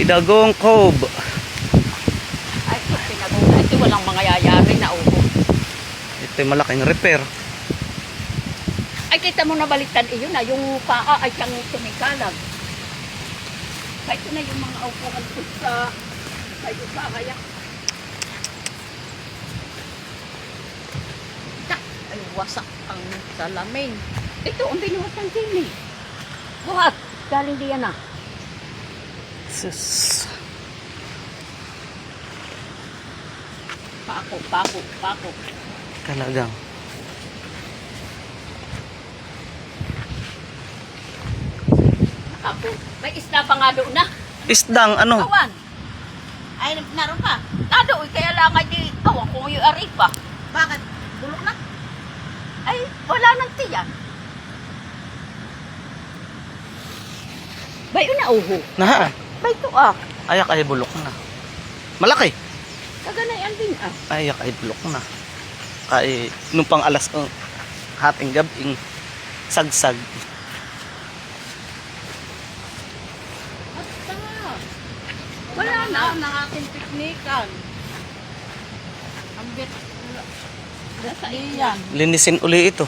Pidagong Cove. Ay, pinaguna. Ito walang mga yayari na uho. Ito yung malaking repair. Ay, kita mo na baliktad iyon na yung paa ay siyang tumikalag. Kaya ito na yung mga upuan ko sa kayo pa kaya. Ay wasak ang salamin. Ito ang binuhat ng tini. Buhat, galing diyan na. Sus. Pako, pako, pako. Talagang. Ako, may isda pa nga doon na. Isdang ano? Kawan. Ay, naroon pa. Nado, eh, kaya lang ay di, awan ko yung aripa. Bakit? Bulok na? Ay, wala nang tiyan. Bayo na uho. Na. Bay to ah. Ayak ay bulok na. Malaki. Kaganayan din ah. Ayak ay bulok na. Kay nung pang alas uh, hating gabing sagsag. Basta. Wala na. ng aking piknikan. Ang bit. Linisin uli ito.